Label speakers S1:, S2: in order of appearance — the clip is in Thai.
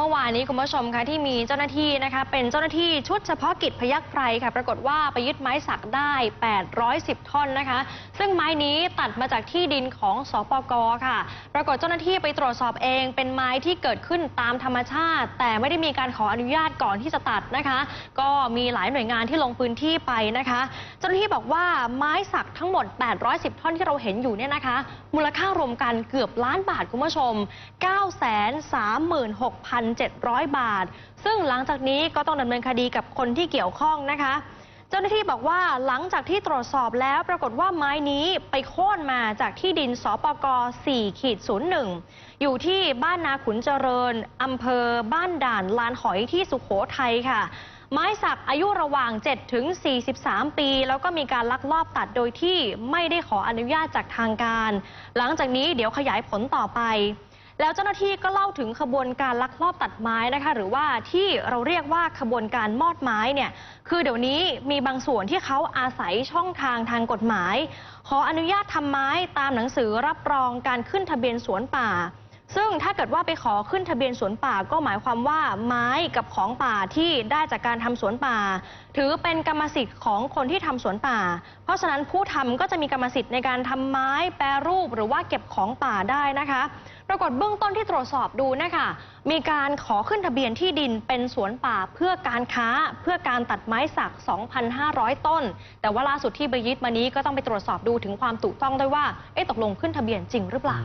S1: เมื่อวานนี้คุณผู้ชมคะที่มีเจ้าหน้าที่นะคะเป็นเจ้าหน้าที่ชุดเฉพาะกิจพยัคฆ์ไพรค่ะปรากฏว่าไปยึดไม้สักได้ 810 ท่อนนะคะ ซึ่งไม้นี้ตัดมาจากที่ดินของสปกค่ะ ปรากฏเจ้าหน้าที่ไปตรวจสอบเอง เป็นไม้ที่เกิดขึ้นตามธรรมชาติ แต่ไม่ได้มีการขออนุญาตก่อนที่จะตัดนะคะ ก็มีหลายหน่วยงานที่ลงพื้นที่ไปนะคะ เจ้าหน้าที่บอกว่าไม้สักทั้งหมด 810 ท่อนที่เราเห็นอยู่เนี่ยนะคะ มูลค่ารวมกันเกือบล้านบาทคุณผู้ชม 9 3 6 0 0 0 936,700 บาท ซึ่งหลังจากนี้ก็ต้องดำเนินคดีกับคนที่เกี่ยวข้องนะคะ เจ้าหน้าที่บอกว่าหลังจากที่ตรวจสอบแล้วปรากฏว่าไม้นี้ไปโค่นมาจากที่ดินสปก4ขีด01 อยู่ที่บ้านนาขุนเจริญอำเภอบ้านด่านลานหอยที่สุขโขทัยค่ะไม้สักอายุระหว่าง 7 ถึง 43 ปี แล้วก็มีการลักลอบตัดโดยที่ไม่ได้ขออนุญาตจากทางการ หลังจากนี้เดี๋ยวขยายผลต่อไป แล้วเจ้าหน้าที่ก็เล่าถึงขบวนการลักลอบตัดไม้นะคะ หรือว่าที่เราเรียกว่าขบวนการมอดไม้เนี่ยคือเดี๋ยวนี้มีบางส่วนที่เขาอาศัยช่องทางทางกฎหมาย ขออนุญาตทำไม้ตามหนังสือรับรองการขึ้นทะเบียนสวนป่า ซึ่งถ้าเกิดว่าไปขอขึ้นทะเบียนสวนป่าก็หมายความว่าไม้กับของป่าที่ได้จากการทำสวนป่า ถือเป็นกรรมสิทธิ์ของคนที่ทำสวนป่า เพราะฉะนั้นผู้ทำก็จะมีกรรมสิทธิ์ในการทำไม้แปรรูป หรือว่าเก็บของป่าได้นะคะ ปรากฏเบื้องต้นที่ตรวจสอบดูนะคะมีการขอขึ้นทะเบียนที่ดินเป็นสวนป่าเพื่อการค้าเพื่อการตัดไม้สัก 2,500 ต้น แต่ว่าล่าสุดที่ไปยึดมานี้ก็ต้องไปตรวจสอบดูถึงความถูกต้องด้วยว่าเอ๊ะตกลงขึ้นทะเบียนจริงหรือเปล่า